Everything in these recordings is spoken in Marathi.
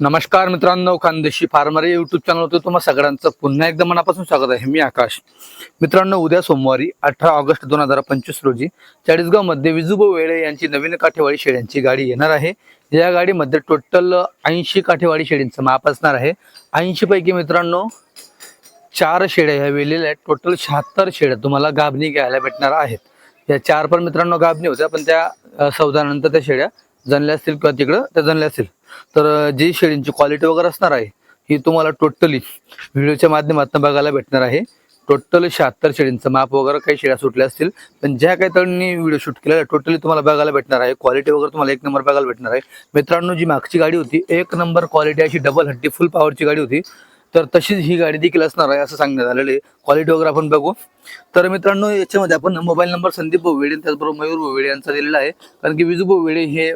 नमस्कार मित्रांनो खानदेशी फार्मर या युट्यूब चॅनलवर तुम्हाला सगळ्यांचं पुन्हा एकदा मनापासून स्वागत आहे. मी आकाश. मित्रांनो उद्या सोमवारी अठरा ऑगस्ट दोन हजार पंचवीस रोजी चाळीसगावमध्ये विजुबो वेळे यांची नवीन काठेवाडी शेळ्यांची गाडी येणार आहे. या गाडीमध्ये टोटल ऐंशी काठेवाडी शेळींचं माप असणार आहे. ऐंशी पैकी मित्रांनो चार शेळ्या ह्या वेलेल्या आहेत. टोटल शहात्तर शेळ्या तुम्हाला गाभणी घ्यायला भेटणार आहेत. या चार पण मित्रांनो गाभणी होत्या पण त्या सौदानंतर त्या शेळ्या जनल्या असतील किंवा तिकडं त्या जनल्या असतील. तर जी शेळींची क्वालिटी वगैरे असणार आहे ही तुम्हाला टोटली व्हिडिओच्या माध्यमातून बघायला भेटणार आहे. टोटल शहात्तर शेळींचं माप वगैरे काही शेळ्या सुटल्या असतील पण ज्या काही तरुणी व्हिडिओ शूट केलेला टोटली तुम्हाला बघायला भेटणार आहे. क्वालिटी वगैरे तुम्हाला एक नंबर बघायला भेटणार आहे. मित्रांनो जी मागची गाडी होती एक नंबर क्वालिटी अशी डबल हट्टी फुल पॉवरची गाडी होती. तर तशीच ही गाडी देखील असणार आहे असं सांगण्यात आलेलं आहे. क्वालिटी वगैरे आपण बघू. तर मित्रांनो याच्यामध्ये आपण मोबाईल नंबर संदीप भोवेडे त्याचबरोबर मयूर भोवेडे यांचा दिलेला आहे. कारण की विजू भोवेडे हे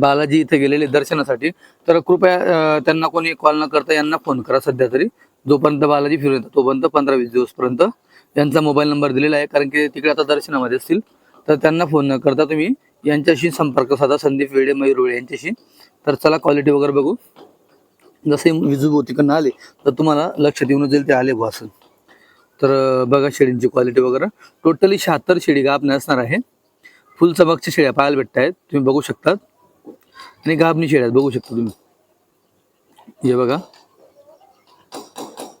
बालाजी इथे गेलेले दर्शनासाठी. तर कृपया त्यांना कोणी कॉल न करता यांना फोन करा सध्या तरी. जोपर्यंत बालाजी फिरून येतात तोपर्यंत पंधरा वीस दिवसपर्यंत यांचा मोबाईल नंबर दिलेला आहे कारण की तिकडे आता दर्शनामध्ये असतील. तर त्यांना फोन न करता तुम्ही यांच्याशी संपर्क साधा. संदीप वेडे मयूर वेळे यांच्याशी. तर चला क्वालिटी वगैरे बघू. जसे विजू भोवतीकडनं आले तर तुम्हाला लक्षात येऊन जाईल ते आले बुवा असं. तर बघा शेळींची क्वालिटी वगैरे. टोटली शहात्तर शेळी गाभणे असणार आहे. फुल चमकच्या शेळ्या पाहायला भेटत आहेत तुम्ही बघू शकतात. आणि गाभणी शेळ्या बघू शकता तुम्ही. हे बघा.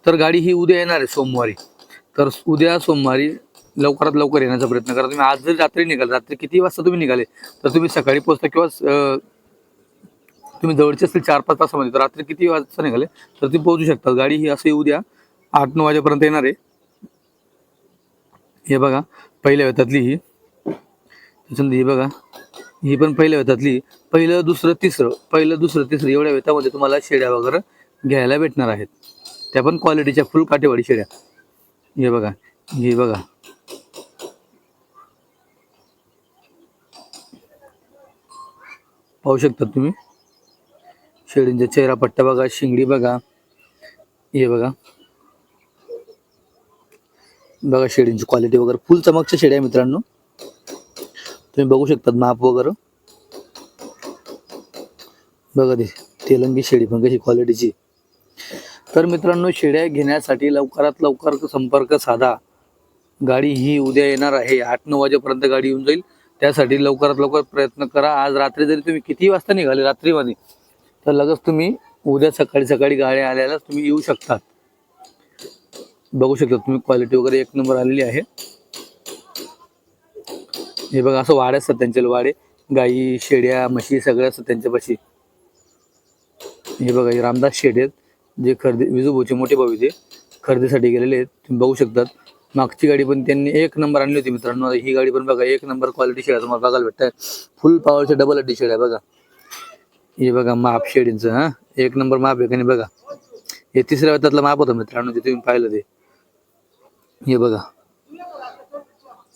तर गाडी ही उद्या येणार आहे सोमवारी. तर उद्या सोमवारी लवकरात लवकर येण्याचा प्रयत्न करा. तुम्ही आज जर रात्री निघाल रात्री किती वाजता तुम्ही निघाले तर तुम्ही सकाळी पोहोचता किंवा तुम्ही जवळचे असतील चार पाच तासामध्ये तर रात्री किती वाजता निघाले तर तुम्ही पोहोचू शकता. गाडी ही असं उद्या आठ नऊ वाजेपर्यंत येणार आहे. हे बघा पहिल्या वेतातली ही. त्याच्यानंतर ही बघा. ही पण पहिल्या वेतातली. पहिलं दुसरं तिसरं. पहिलं दुसरं तिसरं. एवढ्या वेतामध्ये तुम्हाला शेड्या वगैरे घ्यायला भेटणार आहेत. त्या पण क्वालिटीच्या फुल काटेवाडी शेड्या. हे बघा. हे बघा. पाहू शकता तुम्ही? शेळींचा चेहरा पट्टा बघा. शिंगडी बघा. हे बघा. बघा शेळींची क्वालिटी वगैरे. फुल चमकच्या शेड्या मित्रांनो. तुम्ही बघू शकतात माप वगैरे. बघा ते तेलंगी शेळी पण कशी क्वालिटीची तर मित्रांनो शेड्या घेण्यासाठी लवकरात लवकर संपर्क साधा. गाडी ही उद्या येणार आहे. आठ नऊ वाजेपर्यंत गाडी येऊन जाईल. त्यासाठी लवकरात लवकर प्रयत्न करा. आज रात्री जरी तुम्ही किती वाजता निघाले रात्रीमध्ये तर लगेच तुम्ही उद्या सकाळी सकाळी गाड्या आल्याला तुम्ही येऊ शकतात. बघू शकता तुम्ही क्वालिटी वगैरे एक नंबर आलेली आहे. हे बघा असं वाडे असतात त्यांचे वाडे. गाई शेड्या म्हशी सगळ्या असतात त्यांच्यापाशी. हे बघा हे रामदास शेड आहेत. जे खरेदी विजूभाऊचे मोठे भाऊ ते. खरेदीसाठी गेलेले आहेत. तुम्ही बघू शकतात. मागची गाडी पण त्यांनी एक नंबर आणली होती मित्रांनो. ही गाडी पण बघा एक नंबर क्वालिटी शेड तुम्हाला बघायला भेटत आहे फुल पॉवरचे डबल अड्डी शेड आहे बघा. हे बघा माप शेडींचं हा. एक नंबर माप आहे का नाही बघा. हे तिसऱ्या वेतातलं माप होतं मित्रांनो जे तुम्ही पाहिलं ते. हे बघा.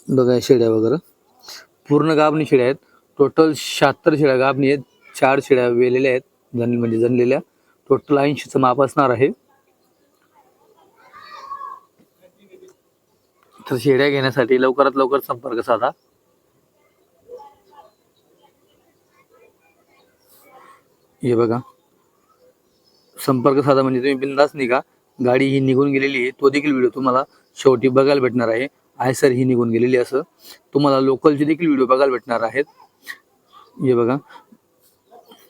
बघा शेड्या वगैरे. पूर्ण गाभणी शेळ्या आहेत. टोटल शहात्तर शेळ्या गाभणी आहेत. चार शेळ्या वेलेल्या आहेत. जन म्हणजे जनलेल्या. टोटल ऐंशीचं माप असणार आहे. तर शेड्या घेण्यासाठी लवकरात लवकर संपर्क साधा. हे बघा. संपर्क साधा म्हणजे तुम्ही बिंदास निघा. गाडी ही निघून गेलेली आहे. तो देखील व्हिडिओ तुम्हाला शेवटी बघायला भेटणार आहे. आय सर ही निघून गेलेली असं. तुम्हाला लोकलचे देखील व्हिडिओ बघायला भेटणार आहेत. हे बघा.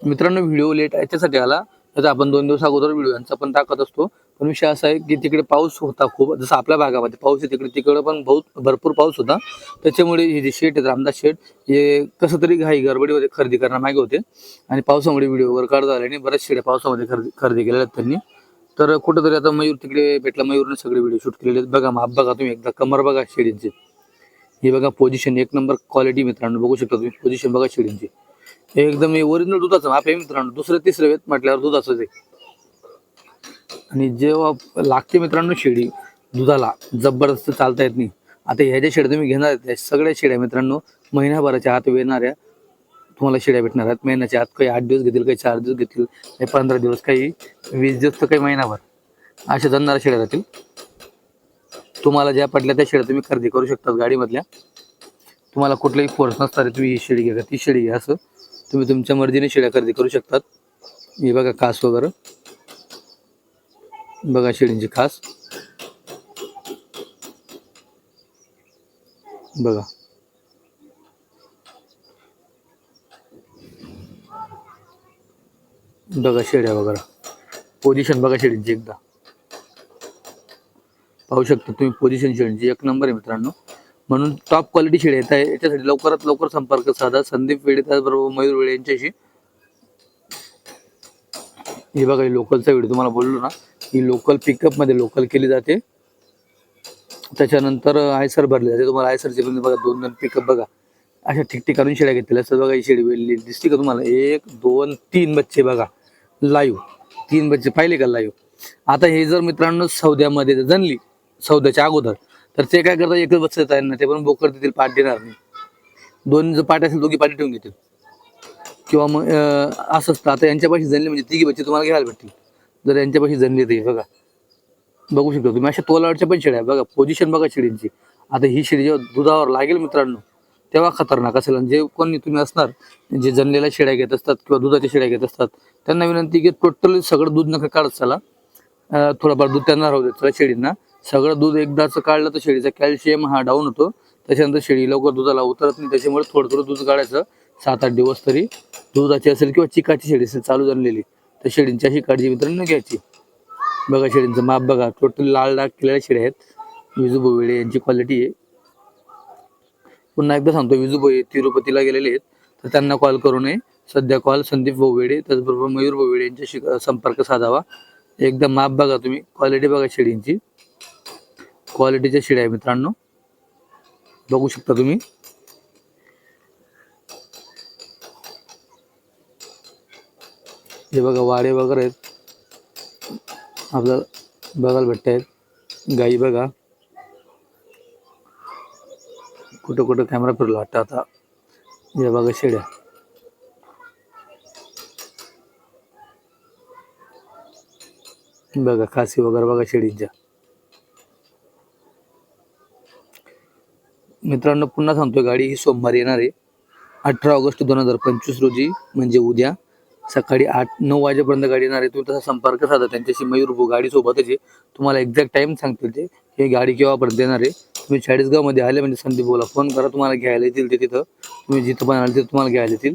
मित्रांनो व्हिडिओ लेट याच्यासाठी आला. त्याचा आपण दोन दिवस अगोदर व्हिडिओ यांचा पण टाकत असतो. पण विषय असा आहे की तिकडे पाऊस होता खूप. जसं आपल्या भागामध्ये पाऊस आहे तिकडे तिकडे पण बहुत भरपूर पाऊस होता. त्याच्यामुळे हे जे शेट आहेत रामदास शेट हे कसं तरी घाई गडबडीमध्ये खरेदी करणार मागे होते. आणि पावसामुळे व्हिडिओ वगैरे काढत आल्याने बऱ्याच शेड्या पावसामध्ये खरेदी खरेदी केलेल्या आहेत त्यांनी. तर कुठंतरी आता मयूर तिकडे भेटला. मयूरने सगळे व्हिडिओ शूट केलेले आहेत. बघा माप बघा तुम्ही एकदा. कमर बघा शेडींची. हे बघा पोझिशन एक नंबर क्वालिटी मित्रांनो. बघू शकता तुम्ही पोझिशन बघा शेडींची. एकदम ओरिजिनल दुधाचं माप आहे मित्रांनो. दुसरं तिसरं वेत म्हटल्यावर दुधाचं ते. आणि जेव्हा लागते मित्रांनो शेळी दुधाला जबरदस्त चालता येत नाही. आता ह्या ज्या शेड्या तुम्ही घेणार आहेत. त्या सगळ्या शेड्या मित्रांनो महिन्याभराच्या आत वेणाऱ्या तुम्हाला शिड्या भेटणार आहेत. महिन्याच्या आत काही आठ दिवस घेतील काही चार दिवस घेतील काही पंधरा दिवस काही वीस दिवस तर काही महिनाभर. अशा जणणाऱ्या शेड्या राहतील तुम्हाला ज्या पडल्या त्या शेड्या तुम्ही खरेदी करू शकतात गाडीमधल्या. तुम्हाला कुठलाही फोर्स नसतात तुम्ही ही शेळी घ्या ती शेळी घ्या असं. तुम्ही तुमच्या मर्जीने शेळ्या खरेदी करू शकतात. हे बघा कास वगैरे. बघा शेळींची खास. बघा. बघा शेड्या वगैरे. पोझिशन बघा शेडींची एकदा. पाहू शकता तुम्ही पोझिशन शेडींची एक नंबर आहे मित्रांनो. म्हणून टॉप क्वालिटी शेड येत आहे याच्यासाठी लवकरात लवकर संपर्क साधा. संदीप वेळे त्याचबरोबर मयूर वेळे यांच्याशी. हे बघा ही लोकलचा व्हिडिओ तुम्हाला बोललो ना ही लोकल पिकअपमध्ये लोकल केली जाते. त्याच्यानंतर आयसर भरले जाते. तुम्हाला आयसरचे पण बघा दोन दोन पिकअप बघा. अशा ठिकठिकाणून शेड्या घेतलेल्या असतात. बघा ही शेळी वेळली दिसते का तुम्हाला? एक दोन तीन बच्चे बघा. लाईव्ह तीन बच्चे पाहिले का लाईव्ह आता हे जर मित्रांनो सौद्यामध्ये जर जनली सौद्याच्या अगोदर तर ते काय करतात एकच बच्चे देतात ना ते पण बोकर देतील पाठ देणार नाही. दोन जर पाठ असेल दोघी पाठी ठेवून घेतील. किंवा मग असं असतं. आता यांच्यापाशी जनली म्हणजे तिघी बच्चे तुम्हाला घ्यायला भेटतील. जर यांच्यापाशी जनली ते बघा. बघू शकतो तुम्ही. अशा तोलावरच्या पण शेड्या बघा पोझिशन बघा शेळींची आता ही शेळी जेव्हा दुधावर लागेल मित्रांनो तेव्हा खतरनाक असेल. आणि जे कोणी तुम्ही असणार जे जनलेल्या शेळ्या घेत असतात किंवा दुधाच्या शेळ्या घेत असतात त्यांना विनंती की टोटली सगळं दूध नका काढत चला. थोडंफार दूध त्यांना राहू देत चला शेळींना. सगळं दूध एकदाच काढलं तर शेळीचा कॅल्शियम हा डाऊन होतो. त्याच्यानंतर शेळी लवकर दुधाला उतरत नाही. त्याच्यामुळे थोडं थोडं दूध काढायचं. सात आठ दिवस तरी दुधाची असेल किंवा चिकाची शेळी असेल चालू झालेली तर शेळींची अशी काळजी मित्रांनो घ्यायची. बघा शेळींचं माप बघा. टोटल लाल डाग केलेल्या शेळ्या आहेत. विजू बोवेळे यांची क्वालिटी आहे. पुन्हा एकदा सांगतो विजू तिरुपतीला गेलेले आहेत तर त्यांना कॉल करू नये. सध्या कॉल संदीप बोवेडे त्याचबरोबर मयूर बोवेडे यांच्याशी संपर्क साधावा. एकदा माप बघा तुम्ही क्वालिटी बघा शेळींची क्वालिटीच्या शेळ्या आहे मित्रांनो. बघू शकता तुम्ही. हे बघा वाडे वगैरे आहेत. आपल्याला बघायला भेटत आहेत गाई बघा. कुठं कुठं कॅमेरा फिरला वाटतं आता. या बघा शेड्या. बघा खासी वगैरे बघा शेळींच्या मित्रांनो पुन्हा सांगतोय गाडी ही सोमवारी येणार आहे. अठरा ऑगस्ट दोन हजार पंचवीस रोजी म्हणजे उद्या सकाळी आठ नऊ वाजेपर्यंत गाडी येणार आहे. तुम्ही तसा संपर्क साधा. त्यांच्याशी मयूर गाडी सोबतच आहे. तुम्हाला एक्झॅक्ट टाइम सांगतील ते. हे गाडी केव्हापर्यंत येणार आहे? तुम्ही चाळीसगावमध्ये आले म्हणजे संदीप बोला फोन करा तुम्हाला घ्यायला येतील ते तिथं. तुम्ही जिथं पण आले तिथं तुम्हाला घ्यायला येतील.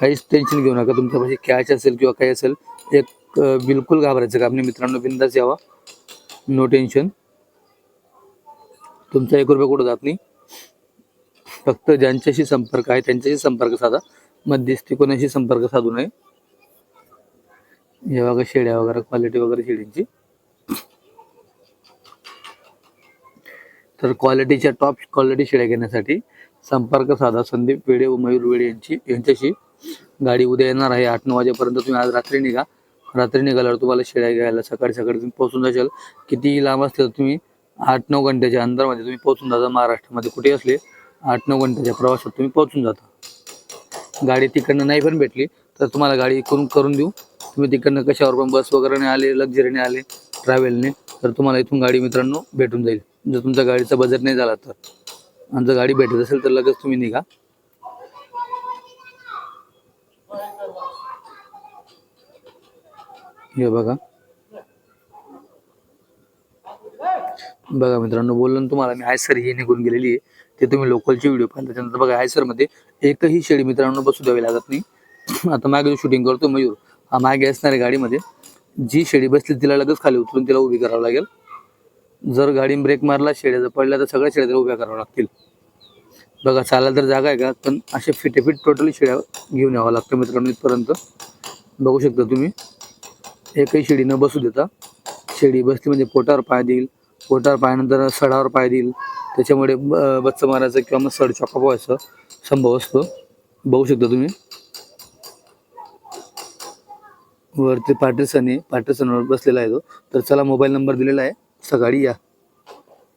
काहीच टेन्शन घेऊ नका तुमच्यापाशी कॅश असेल किंवा काही असेल एक बिलकुल घाबरायचं का आपल्या मित्रांनो बिंदास यावा. नो टेन्शन तुमचा एक रुपया कुठं जात नाही. फक्त ज्यांच्याशी संपर्क आहे त्यांच्याशी संपर्क साधा. मध्यस्थी कोणाशी संपर्क साधू नये. जेव्हा का शेड्या वगैरे क्वालिटी वगैरे शेळींची तर क्वालिटीच्या टॉप क्वालिटी शेळ्या घेण्यासाठी संपर्क साधा. संदीप वेडे व मयूर वेडे यांची यांच्याशी गाडी उद्या येणार आहे. आठ नऊ वाजेपर्यंत तुम्ही आज रात्री निघा. रात्री निघाल्यावर तुम्हाला शेळ्या घ्यायला सकाळी सकाळी तुम्ही पोहोचून जाशाल. किती लांब असले तुम्ही आठ नऊ घंट्याच्या अंतरमध्ये तुम्ही पोहोचून जाता. महाराष्ट्रामध्ये कुठे असले आठ नऊ घंट्याच्या प्रवासात तुम्ही पोहोचून जाता. गाडी तिकडनं नाही पण भेटली तर तुम्हाला गाडी करून करून देऊ. तुम्ही तिकडनं कशावर पण बस वगैरेने आले लक्झरीने आले ट्रॅव्हलने तर तुम्हाला इथून गाडी मित्रांनो भेटून जाईल. जर तुमच्या गाडीचा बजेट नाही झाला तर. आणि जर गाडी भेटत असेल तर लगेच तुम्ही निघा. हे बघा. बघा मित्रांनो बोललो ना तुम्हाला मी आयसर ही निघून गेलेली आहे. ते तुम्ही लोकलची व्हिडिओ पाहिजे त्याच्यानंतर बघा आयसरमध्ये एकही शेळी मित्रांनो बसू द्यावी लागत नाही. आता मागे शूटिंग करतो मयूर हा मागे असणार आहे गाडीमध्ये जी शेळी बसली तिला लगेच खाली उतरून तिला उभी करावं लागेल. जर गाडी ब्रेक मारला शेड्याचा जर पडल्या तर सगळ्या शेड्या उभ्या कराव्या लागतील. बघा चालायला तर जागा आहे का? पण असे फिटेफिट टोटली शेड्या घेऊन यावं लागतं मित्रांनो इथपर्यंत. बघू शकता तुम्ही. एकही शेडी न बसू देता. शेडी बसली म्हणजे पोटावर पाय देईल. पोटावर पायानंतर सडावर पाय देईल. त्याच्यामुळे ब- मारायचं किंवा मग सड चॉकअप व्हायचं संभव असतो. बघू शकता तुम्ही. वरती पाटरसन आहे. पाटरसनवर बसलेला आहे तो. तर चला मोबाईल नंबर दिलेला आहे. सकाळी या.